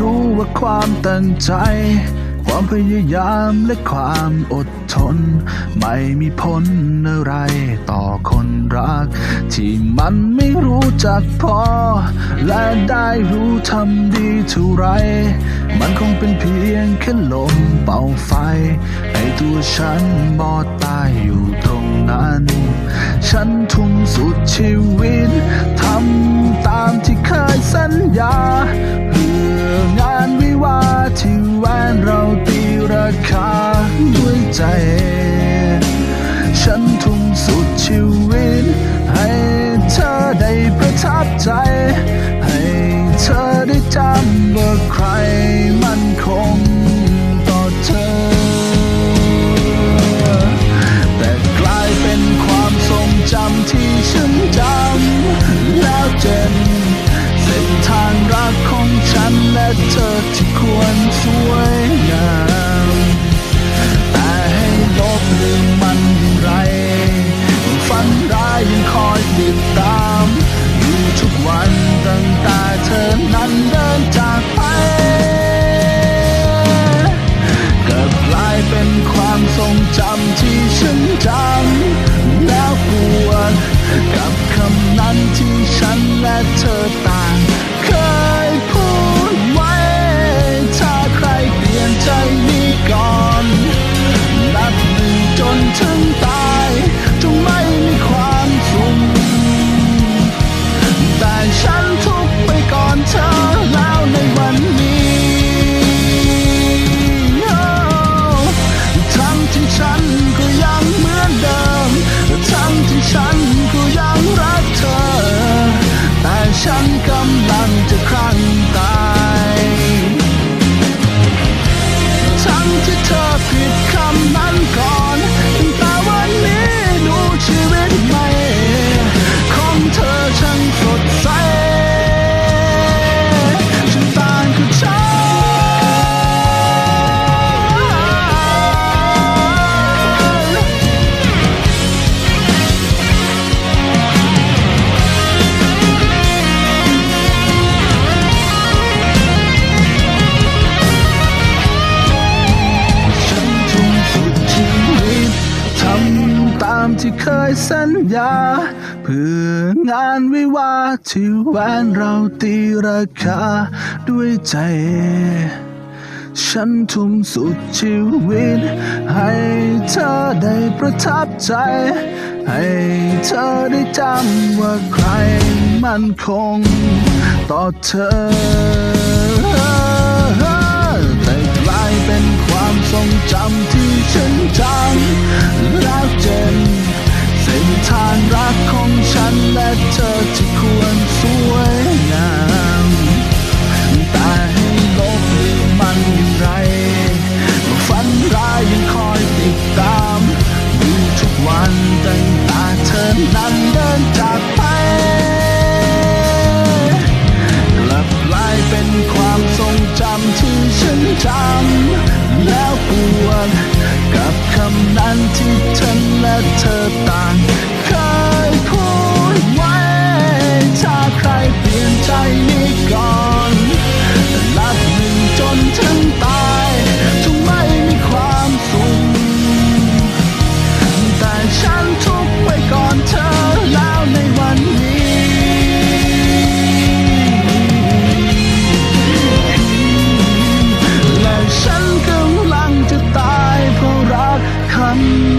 รู้ว่าความตั้งใจ ความพยายามและความอดทน ไม่มีผลอะไรต่อคนรัก ที่มันไม่รู้จักพอ และได้รู้ทำดีเท่าไร มันคงเป็นเพียงแค่ลมเป่าไฟ ให้ตัวฉันบอดตายอยู่ตรงนั้น ฉันทุ่มสุดชีวิต ทำตามที่เคยสัญญา คาด้วยใจ ฉันทุ่มสุดชีวิต ให้เธอได้ประทับใจ ให้เธอได้จำว่าใครมันคงต่อเธอ แต่กลายเป็นความทรงจำที่ฉันจำแล้วเจ็บเส้นทางรักของฉันและเธอ คอยติด ที่เคยสัญญา เพื่องานวิวาที่แหวนเราตีราคาด้วยใจ ฉันทุ่มสุดชีวิต ให้เธอได้ประทับใจ ให้เธอได้จำว่าใครมันคงต่อเธอแต่กลายเป็นความทรงจำที่ฉันจำ เธอที่ควรสวยงามแต่ให้ลบลืมมันอย่างไรฝันร้ายยังคอยติดตามดูทุกวันตั้งแต่เธอนั้นเดินจากไปกลับกลายเป็นความทรงจำที่ฉันจำแล้วปวดกับคำนั้นที่ฉันและเธอต่าง แ